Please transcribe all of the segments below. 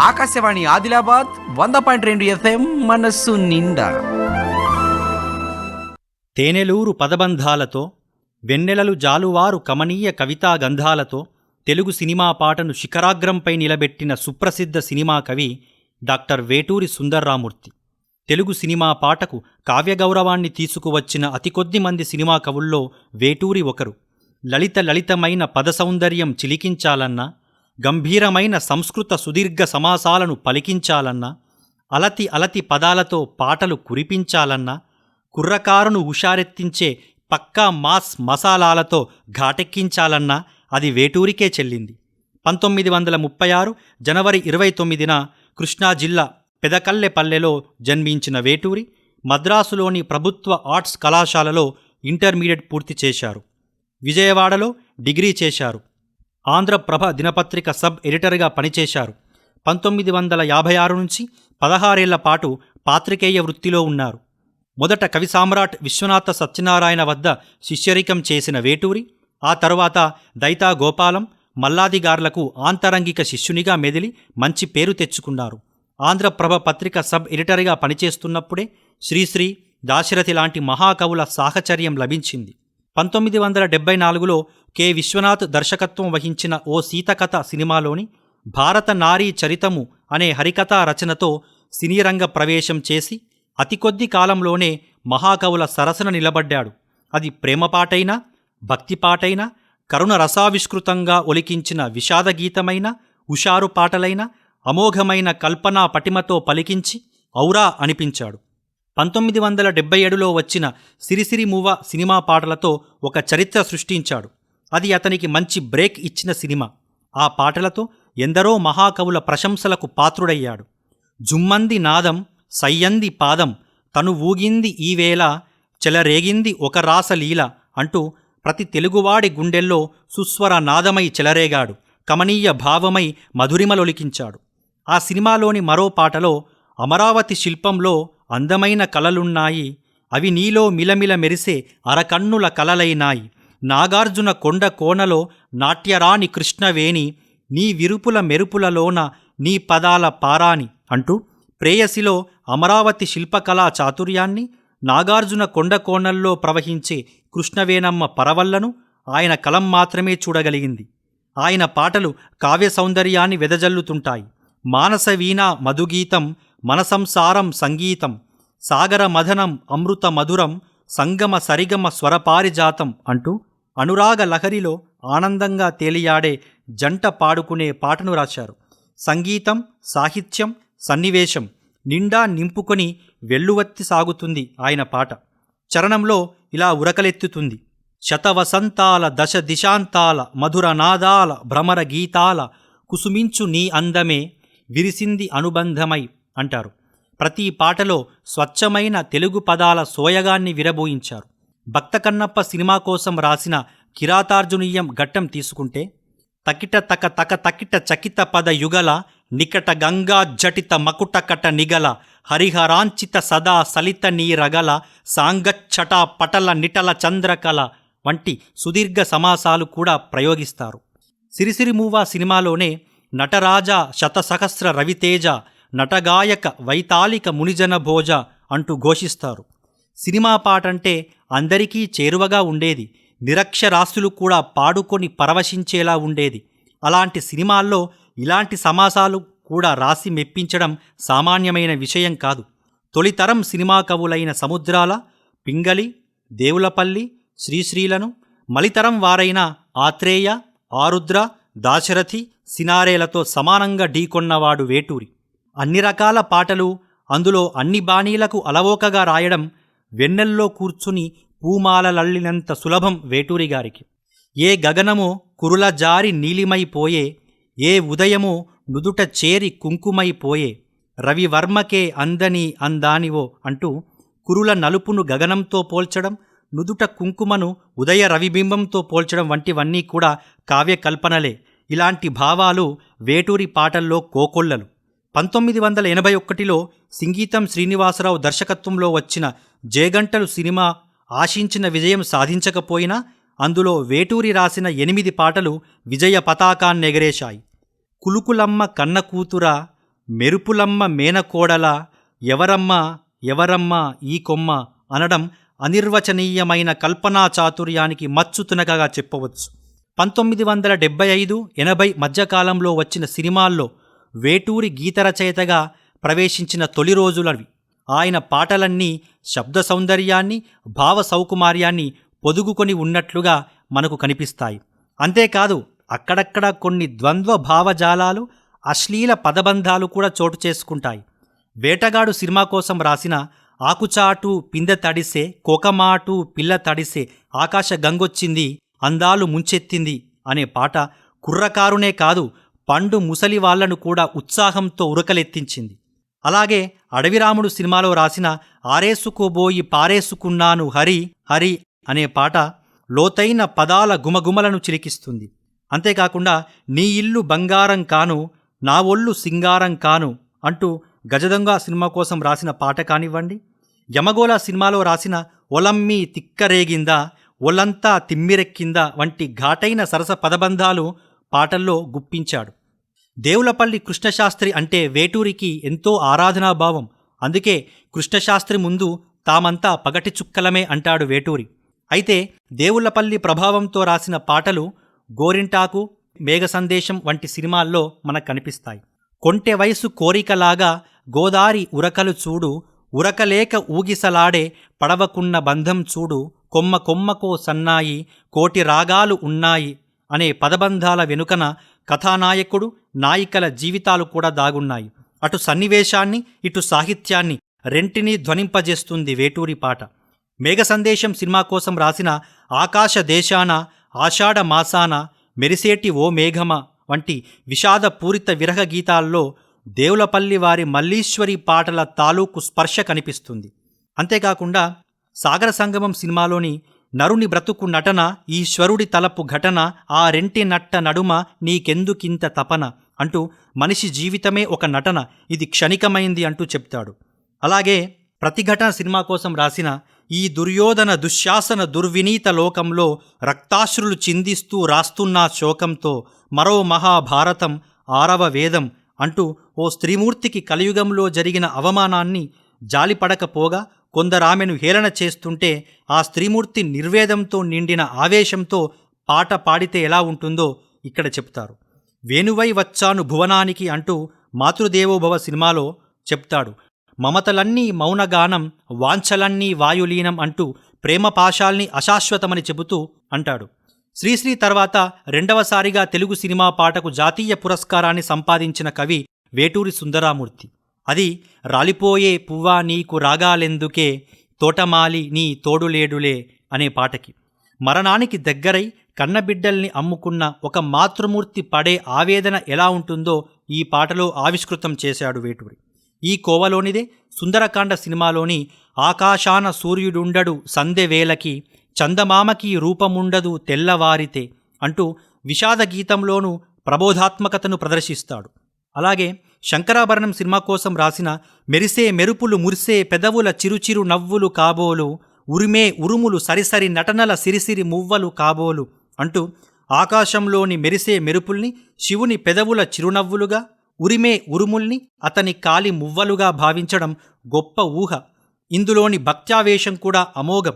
ఆకాశవాణి ఆదిలాబాద్ వంద పాయింట్ రెండు ఎఫ్ఎం మనస్సు నిండా. తేనెలూరు పదబంధాలతో వెన్నెలలు జాలువారు కమనీయ కవితా గంధాలతో తెలుగు సినిమా పాటను శిఖరాగ్రంపై నిలబెట్టిన సుప్రసిద్ధ సినిమా కవి డాక్టర్ వేటూరి సుందర్రామూర్తి. తెలుగు సినిమా పాటకు కావ్యగౌరవాన్ని తీసుకువచ్చిన అతి కొద్ది మంది సినిమా కవుల్లో వేటూరి ఒకరు. లలిత లలితమైన పద సౌందర్యం చిలికించాలన్నా గంభీరమైన సంస్కృత సుదీర్ఘ సమాసాలను పలికించాలన్నా అలతి అలతి పదాలతో పాటలు కురిపించాలన్నా కుర్రకారును హుషారెత్తించే పక్కా మాస్ మసాలాలతో ఘాటెక్కించాలన్నా అది వేటూరికే చెల్లింది. పంతొమ్మిది వందల ముప్పై ఆరు జనవరి ఇరవై తొమ్మిదిన కృష్ణా జిల్లా పెదకల్లెపల్లెలో జన్మించిన వేటూరి మద్రాసులోని ప్రభుత్వ ఆర్ట్స్ కళాశాలలో ఇంటర్మీడియట్ పూర్తి చేశారు. విజయవాడలో డిగ్రీ చేశారు. ఆంధ్రప్రభ దినపత్రిక సబ్ ఎడిటర్గా పనిచేశారు. పంతొమ్మిది వందల యాభై ఆరు నుంచి పదహారేళ్ళ పాటు పాత్రికేయ వృత్తిలో ఉన్నారు. మొదట కవి సామ్రాట్ విశ్వనాథ సత్యనారాయణ వద్ద శిష్యరికం చేసిన వేటూరి ఆ తరువాత దైతా గోపాలం మల్లాదిగార్లకు ఆంతరంగిక శిష్యునిగా మెదిలి మంచి పేరు తెచ్చుకున్నారు. ఆంధ్రప్రభ పత్రిక సబ్ ఎడిటర్గా పనిచేస్తున్నప్పుడే శ్రీశ్రీ దాశరథి లాంటి మహాకవుల సాహచర్యం లభించింది. పంతొమ్మిది వందల డెబ్బై నాలుగులో కె. విశ్వనాథ్ దర్శకత్వం వహించిన ఓ సీతకథ సినిమాలోని భారత నారీ చరితము అనే హరికథా రచనతో సినీరంగ ప్రవేశం చేసి అతి కొద్ది కాలంలోనే మహాకవుల సరసన నిలబడ్డాడు. అది ప్రేమపాటైనా భక్తిపాటైనా కరుణ రసావిష్కృతంగా ఒలికించిన విషాద గీతమైన హుషారు పాటలైన అమోఘమైన కల్పనా పటిమతో పలికించి ఔరా అనిపించాడు. పంతొమ్మిది వందల డెబ్బై ఏడులో వచ్చిన సిరిసిరి మూవ సినిమా పాటలతో ఒక చరిత్ర సృష్టించాడు. అది అతనికి మంచి బ్రేక్ ఇచ్చిన సినిమా. ఆ పాటలతో ఎందరో మహాకవుల ప్రశంసలకు పాత్రుడయ్యాడు. జుమ్మంది నాదం సయ్యంది పాదం తను ఊగింది ఈవేళ చెలరేగింది ఒక రాసలీల అంటూ ప్రతి తెలుగువాడి గుండెల్లో సుస్వర నాదమై చెలరేగాడు. కమనీయ భావమై మధురిమలొలికించాడు. ఆ సినిమాలోని మరో పాటలో అమరావతి శిల్పంలో అందమైన కలలున్నాయి అవి నీలో మిలమిల మెరిసే అరకన్నుల కలలైనాయి. నాగార్జున కొండ కోనలో నాట్యరాణి కృష్ణవేణి నీ విరుపుల మెరుపులలోన నీ పదాల పారాని అంటూ ప్రేయసిలో అమరావతి శిల్పకళా చాతుర్యాన్ని నాగార్జున కొండ కోణల్లో ప్రవహించే కృష్ణవేణమ్మ పరవళ్ళను ఆయన కలం మాత్రమే చూడగలిగింది. ఆయన పాటలు కావ్య సౌందర్యాన్ని వెదజల్లుతుంటాయి. మానస వీణ మధుగీతం మనసంసారం సంగీతం సాగర మథనం అమృత మధురం సంగమ సరిగమ స్వరపారిజాతం అంటూ అనురాగ లహరిలో ఆనందంగా తేలియాడే జంట పాడుకునే పాటను రాశారు. సంగీతం సాహిత్యం సన్నివేశం నిండా నింపుకొని వెల్లువత్తి సాగుతుంది ఆయన పాట. చరణంలో ఇలా ఉరకలెత్తుతుంది. శతవసంతాల దశ దిశాంతాల మధుర నాదాల భ్రమర గీతాల కుసుమించు నీ అందమే విరిసింది అనుబంధమై అంటారు. ప్రతి పాటలో స్వచ్ఛమైన తెలుగు పదాల సోయగాన్ని విరబోయించారు. భక్త కన్నప్ప సినిమా కోసం రాసిన కిరాతార్జునీయం ఘట్టం తీసుకుంటే తకిట తక తక తకిట చకిత పద యుగల నికట గంగా జటిత మకుటకట నిగల హరిహరాంచిత సదా సలిత నీరగల సాంగచ్చట పటల నిటల చంద్రకళ వంటి సుదీర్ఘ సమాసాలు కూడా ప్రయోగిస్తారు. సిరిసిరిమూవా సినిమాలోనే నటరాజ శతసహస్ర రవితేజ నటగాయక వైతాళిక మునిజన భోజ అంటూ ఘోషిస్తారు. సినిమా పాటంటే అందరికీ చేరువగా ఉండేది. నిరక్షరాస్యులు కూడా పాడుకొని పరవశించేలా ఉండేది. అలాంటి సినిమాల్లో ఇలాంటి సమాసాలు కూడా రాసి మెప్పించడం సామాన్యమైన విషయం కాదు. తొలితరం సినిమా కవులైన సముద్రాల పింగళి దేవులపల్లి శ్రీశ్రీలను మలితరం వారైన ఆత్రేయ ఆరుద్ర దాశరథి సినారేలతో సమానంగా ఢీకొన్నవాడు వేటూరి. అన్ని రకాల పాటలు అందులో అన్ని బాణీలకు అలవోకగా రాయడం వెన్నెల్లో కూర్చుని పూమాలలల్లినంత సులభం వేటూరి గారికి. ఏ గగనమో కురుల జారి నీలిమైపోయే ఏ ఉదయమో నుదుట చేరి కుంకుమైపోయే రవివర్మకే అందని అందానివో అంటూ కురుల నలుపును గగనంతో పోల్చడం నుదుట కుంకుమను ఉదయ రవిబింబంతో పోల్చడం వంటివన్నీ కూడా కావ్యకల్పనలే. ఇలాంటి భావాలు వేటూరి పాటల్లో కోకొల్లలు. పంతొమ్మిది వందల ఎనభై ఒకటిలో సింగీతం శ్రీనివాసరావు దర్శకత్వంలో వచ్చిన జేగంటలు సినిమా ఆశించిన విజయం సాధించకపోయినా అందులో వేటూరి రాసిన ఎనిమిది పాటలు విజయ పతాకాన్నెగరేశాయి కులుకులమ్మ కన్న కూతుర మెరుపులమ్మ మేనకోడల ఎవరమ్మ ఎవరమ్మ ఈ కొమ్మ అనడం అనిర్వచనీయమైన కల్పనా చాతుర్యానికి మచ్చు తునకగా చెప్పవచ్చు. పంతొమ్మిది వందల డెబ్బై ఐదు ఎనభై మధ్యకాలంలో వచ్చిన సినిమాల్లో వేటూరి గీతరచయితగా ప్రవేశించిన తొలి రోజులవి. ఆయన పాటలన్నీ శబ్ద సౌందర్యాన్ని భావ సౌకుమార్యాన్ని పొదుగుకొని ఉన్నట్లుగా మనకు కనిపిస్తాయి. అంతేకాదు అక్కడక్కడ కొన్ని ద్వంద్వ భావజాలాలు అశ్లీల పదబంధాలు కూడా చోటు చేసుకుంటాయి. వేటగాడు సినిమా కోసం రాసిన ఆకుచాటు పిందె తడిసే కోకమాటు పిల్ల తడిసే ఆకాశ గంగొచ్చింది అందాలు ముంచెత్తింది అనే పాట కుర్రకారునే కాదు పండు ముసలి వాళ్ళను కూడా ఉత్సాహంతో ఉరకలెత్తించింది. అలాగే అడవిరాముడు సినిమాలో రాసిన ఆరేసుకోబోయి పారేసుకున్నాను హరి హరి అనే పాట లోతైన పదాల గుమగుమలను చిలికిస్తుంది. అంతేకాకుండా నీ ఇల్లు బంగారం కాను నా ఒళ్ళు సింగారం కాను అంటూ గజదొంగ సినిమా కోసం రాసిన పాట కానివ్వండి. యమగోళ సినిమాలో రాసిన ఒలమ్మి తిక్కరేగిందా ఒలంతా తిమ్మిరెక్కిందా వంటి ఘాటైన సరస పదబంధాలు పాటల్లో గుప్పించాడు. దేవులపల్లి కృష్ణశాస్త్రి అంటే వేటూరికి ఎంతో ఆరాధనాభావం. అందుకే కృష్ణశాస్త్రి ముందు తామంతా పగటి చుక్కలమే అంటాడు వేటూరి. అయితే దేవులపల్లి ప్రభావంతో రాసిన పాటలు గోరింటాకు మేఘ సందేశం వంటి సినిమాల్లో మనకు కనిపిస్తాయి కొంటె వయసు కోరికలాగా గోదారి ఉరకలు చూడు ఉరకలేక ఊగిసలాడే పడవకున్న బంధం చూడు కొమ్మ కొమ్మకో సన్నాయి కోటి రాగాలు ఉన్నాయి అనే పదబంధాల వెనుకన కథానాయకుడు నాయికల జీవితాలు కూడా దాగున్నాయి. అటు సన్నివేశాన్ని ఇటు సాహిత్యాన్ని రెంటినీ ధ్వనింపజేస్తుంది వేటూరి పాట. మేఘ సందేశం సినిమా కోసం రాసిన ఆకాశ దేశాన ఆషాఢ మాసాన మెరిసేటి ఓ మేఘమ వంటి విషాదపూరిత విరహ గీతాల్లో దేవులపల్లి వారి మల్లీశ్వరి పాటల తాలూకు స్పర్శ కనిపిస్తుంది. అంతేకాకుండా సాగర సంగమం సినిమాలోని నరుని బ్రతుకు నటన ఈశ్వరుడి తలపు ఘటన ఆ రెంటి నట్ట నడుమ నీకెందుకింత తపన? అంటూ మనిషి జీవితమే ఒక నటన ఇది క్షణికమైంది అంటూ చెప్తాడు. అలాగే ప్రతిఘటన సినిమా కోసం రాసిన ఈ దుర్యోధన దుశ్శాసన దుర్వినీత లోకంలో రక్తాశ్రులు చిందిస్తూ రాస్తున్నా శోకంతో మరో మహాభారతం ఆరవ వేదం అంటూ ఓ స్త్రీమూర్తికి కలియుగంలో జరిగిన అవమానాన్ని జాలిపడకపోగా కొందరామెను హేళన చేస్తుంటే ఆ స్త్రీమూర్తి నిర్వేదంతో నిండిన ఆవేశంతో పాట పాడితే ఎలా ఉంటుందో ఇక్కడ చెప్తారు. వేణువై వచ్చాను భువనానికి అంటూ మాతృదేవోభవ సినిమాలో చెప్తాడు. మమతలన్నీ మౌనగానం వాంఛలన్నీ వాయులీనం అంటూ ప్రేమ పాశాల్ని అశాశ్వతమని చెబుతూ అంటాడు. శ్రీశ్రీ తర్వాత రెండవసారిగా తెలుగు సినిమా పాటకు జాతీయ పురస్కారాన్ని సంపాదించిన కవి వేటూరి సుందరామూర్తి. అది రాలిపోయే పువ్వా నీకు రాగాలెందుకే? తోటమాలి నీ తోడులేడులే అనే పాటకి. మరణానికి దగ్గరై కన్నబిడ్డల్ని అమ్ముకున్న ఒక మాతృమూర్తి పడే ఆవేదన ఎలా ఉంటుందో ఈ పాటలో ఆవిష్కృతం చేశాడు వేటూరి. ఈ కోవలోనిదే సుందరకాండ సినిమాలోని ఆకాశాన సూర్యుడుండడు సందెవేలకి చందమామకి రూపముండదు తెల్లవారితే అంటూ విషాద గీతంలోనూ ప్రబోధాత్మకతను ప్రదర్శిస్తాడు. అలాగే శంకరాభరణం సినిమా కోసం రాసిన మెరిసే మెరుపులు మురిసే పెదవుల చిరుచిరు నవ్వులు కాబోలు ఉరిమే ఉరుములు సరిసరి నటనల సిరిసిరి మువ్వలు కాబోలు అంటూ ఆకాశంలోని మెరిసే మెరుపుల్ని శివుని పెదవుల చిరునవ్వులుగా ఉరిమే ఉరుముల్ని అతని కాలి మువ్వలుగా భావించడం గొప్ప ఊహ. ఇందులోని భక్త్యావేశం కూడా అమోఘం.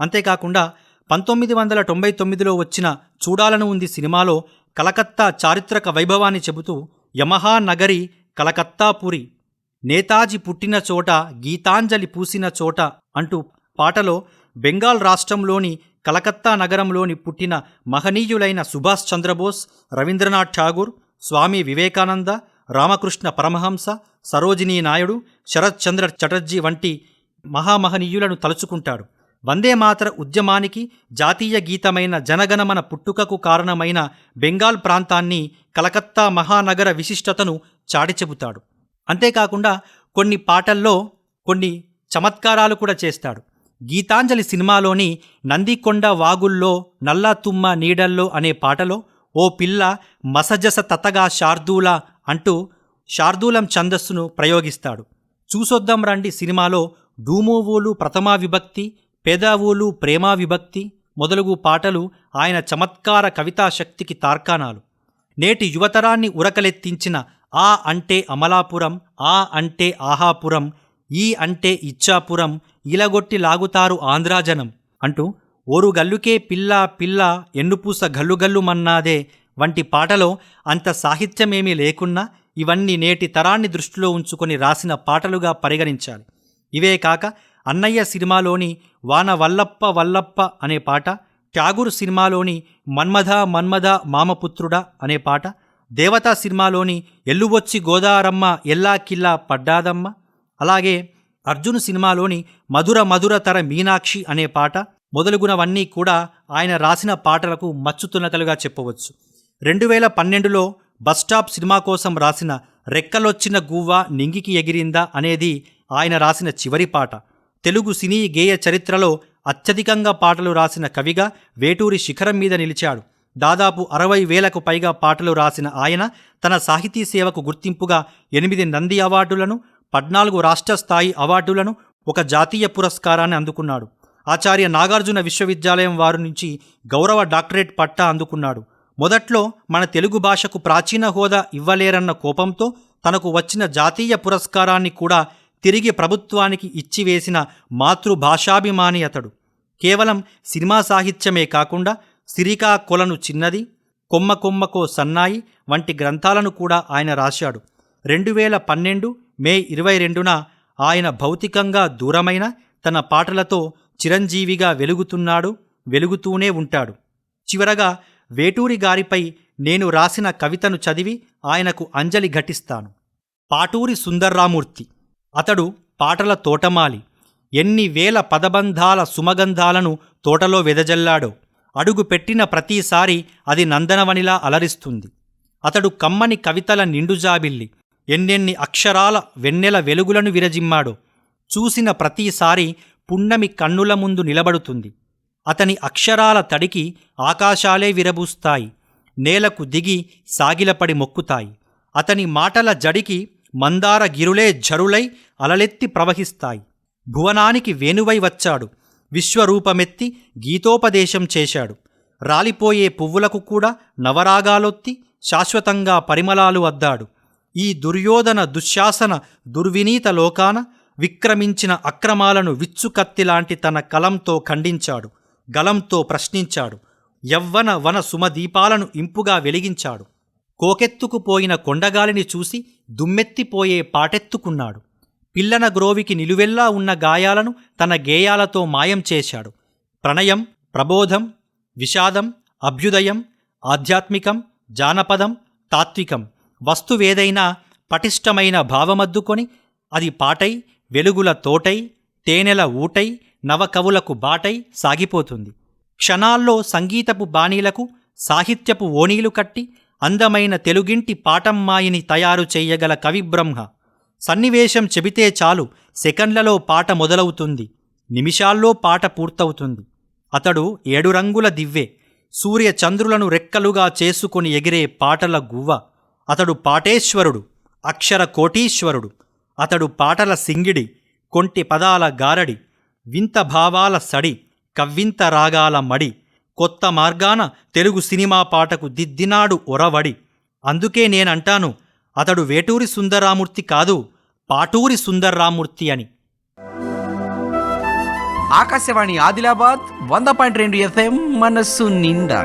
అంతేకాకుండా పంతొమ్మిది వందల తొంభై తొమ్మిదిలో వచ్చిన చూడాలను ఉంది సినిమాలో కలకత్తా చారిత్రక వైభవాన్ని చెబుతూ యమహా నగరి కలకత్తాపురి నేతాజీ పుట్టిన చోట గీతాంజలి పూసిన చోట అంటూ పాటలో బెంగాల్ రాష్ట్రంలోని కలకత్తా నగరంలోని పుట్టిన మహనీయులైన సుభాష్ చంద్రబోస్ రవీంద్రనాథ్ ఠాగూర్ స్వామి వివేకానంద రామకృష్ణ పరమహంస సరోజినీ నాయుడు శరత్ చంద్ర చటర్జీ వంటి మహామహనీయులను తలుచుకుంటాడు వందేమాతర ఉద్యమానికి జాతీయ గీతమైన జనగణమన పుట్టుకకు కారణమైన బెంగాల్ ప్రాంతాన్ని కలకత్తా మహానగర విశిష్టతను చాటి చెబుతాడు. అంతేకాకుండా కొన్ని పాటల్లో కొన్ని చమత్కారాలు కూడా చేస్తాడు. గీతాంజలి సినిమాలోని నందికొండ వాగుల్లో నల్లా తుమ్మ నీడల్లో అనే పాటలో ఓ పిల్ల మసజస తతగా శార్దూల అంటూ శార్దూలం ఛందస్సును ప్రయోగిస్తాడు. చూసొద్దాం రండి సినిమాలో డూమోవోలు ప్రథమా విభక్తి పెదవులు ప్రేమా విభక్తి మొదలగు పాటలు ఆయన చమత్కార కవితాశక్తికి తార్కాణాలు. నేటి యువతరాన్ని ఉరకలెత్తించిన ఆ అంటే అమలాపురం ఆ అంటే ఆహాపురం ఈ అంటే ఇచ్చాపురం ఇలగొట్టి లాగుతారు ఆంధ్రాజనం అంటూ ఓరు గల్లుకే పిల్ల పిల్ల ఎన్నుపూస గల్లుగల్లు మన్నాదే వంటి పాటలో అంత సాహిత్యమేమీ లేకున్నా ఇవన్నీ నేటి తరాన్ని దృష్టిలో ఉంచుకొని రాసిన పాటలుగా పరిగణించాలి. ఇవే కాక అన్నయ్య సినిమాలోని వాన వల్లప్ప వల్లప్ప అనే పాట ట్యాగూర్ సినిమాలోని మన్మథ మన్మథ మామపుత్రుడా అనే పాట దేవతా సినిమాలోని ఎల్లువొచ్చి గోదారమ్మ ఎల్లా కిల్లా పడ్డాదమ్మ అలాగే అర్జున్ సినిమాలోని మధుర మధుర తర మీనాక్షి అనే పాట మొదలుగునవన్నీ కూడా ఆయన రాసిన పాటలకు మచ్చుతునకలుగా చెప్పవచ్చు. రెండు వేల పన్నెండులో బస్టాప్ సినిమా కోసం రాసిన రెక్కలొచ్చిన గువ్వ నింగికి ఎగిరిందా అనేది ఆయన రాసిన చివరి పాట. తెలుగు సినీ గేయ చరిత్రలో అత్యధికంగా పాటలు రాసిన కవిగా వేటూరి శిఖరం మీద నిలిచాడు. దాదాపు అరవై వేలకు పైగా పాటలు రాసిన ఆయన తన సాహితీ సేవకు గుర్తింపుగా ఎనిమిది నంది అవార్డులను పద్నాలుగు రాష్ట్ర స్థాయి అవార్డులను ఒక జాతీయ పురస్కారాన్ని అందుకున్నాడు. ఆచార్య నాగార్జున విశ్వవిద్యాలయం వారి నుంచి గౌరవ డాక్టరేట్ పట్టా అందుకున్నాడు. మొదట్లో మన తెలుగు భాషకు ప్రాచీన హోదా ఇవ్వలేరన్న కోపంతో తనకు వచ్చిన జాతీయ పురస్కారాన్ని కూడా తిరిగి ప్రభుత్వానికి ఇచ్చివేసిన మాతృభాషాభిమాని అతడు. కేవలం సినిమా సాహిత్యమే కాకుండా సిరికా కొలను చిన్నది కొమ్మ కొమ్మకో సన్నాయి వంటి గ్రంథాలను కూడా ఆయన రాశాడు. రెండు వేల పన్నెండు మే ఇరవై రెండున ఆయన భౌతికంగా దూరమైన తన పాటలతో చిరంజీవిగా వెలుగుతున్నాడు వెలుగుతూనే ఉంటాడు. చివరగా వేటూరి గారిపై నేను రాసిన కవితను చదివి ఆయనకు అంజలి ఘటిస్తాను. పాటూరి సుందర్రామూర్తి అతడు పాటల తోటమాలి. ఎన్ని వేల పదబంధాల సుమగంధాలను తోటలో వెదజల్లాడో. అడుగు పెట్టిన ప్రతిసారి అది నందనవనిలా అలరిస్తుంది. అతడు కమ్మని కవితల నిండుజాబిల్లి ఎన్నెన్ని అక్షరాల వెన్నెల వెలుగులను విరజిమ్మాడో. చూసిన ప్రతిసారి పున్నమి కన్నుల ముందు నిలబడుతుంది. అతని అక్షరాల తడికి ఆకాశాలే విరబూస్తాయి. నేలకు దిగి సాగిలపడి మొక్కుతాయి. అతని మాటల జడికి మందార గిరులే జరులై అలలెత్తి ప్రవహిస్తాయి. భువనానికి వేణువై వచ్చాడు. విశ్వరూపమెత్తి గీతోపదేశం చేశాడు. రాలిపోయే పువ్వులకు కూడా నవరాగాలొత్తి శాశ్వతంగా పరిమళాలు అద్దాడు. ఈ దుర్యోధన దుశ్శాసన దుర్వినీత లోకాన విక్రమించిన అక్రమాలను విచ్చుకత్తిలాంటి తన కలంతో ఖండించాడు. గలంతో ప్రశ్నించాడు. యవ్వన వన సుమదీపాలను ఇంపుగా వెలిగించాడు. కోకెత్తుకుపోయిన కొండగాలిని చూసి దుమ్మెత్తిపోయే పాటెత్తుకున్నాడు. పిల్లన గ్రోవికి నిలువెల్లా ఉన్న గాయాలను తన గేయాలతో మాయం చేశాడు. ప్రణయం ప్రబోధం విషాదం అభ్యుదయం ఆధ్యాత్మికం జానపదం తాత్వికం వస్తువేదైనా పటిష్టమైన భావమద్దుకొని అది పాటై వెలుగుల తోటై తేనెల ఊటై నవకవులకు బాటై సాగిపోతుంది. క్షణాల్లో సంగీతపు బాణీలకు సాహిత్యపు ఓణీలు కట్టి అందమైన తెలుగింటి పాటమ్మాయిని తయారు చెయ్యగల కవిబ్రహ్మ సన్నివేశం చెబితే చాలు సెకండ్లలో పాట మొదలవుతుంది. నిమిషాల్లో పాట పూర్తవుతుంది. అతడు ఏడు రంగుల దివ్వే. సూర్య చంద్రులను రెక్కలుగా చేసుకొని ఎగిరే పాటల గువ్వ. అతడు పాటేశ్వరుడు అక్షర కోటీశ్వరుడు. అతడు పాటల సింగిడి కొంటి పదాల గారడి వింత భావాల సడి కవ్వింత రాగాల మడి. కొత్త మార్గాన తెలుగు సినిమా పాటకు దిద్దినాడు ఒరవడి. అందుకే నేనంటాను అతడు వేటూరి సుందరరామూర్తి కాదు పాటూరి సుందర్రామూర్తి అని. ఆకాశవాణి ఆదిలాబాద్ వంద పాయింట్ రెండు ఎఫ్ఎం మనస్సు నిండా.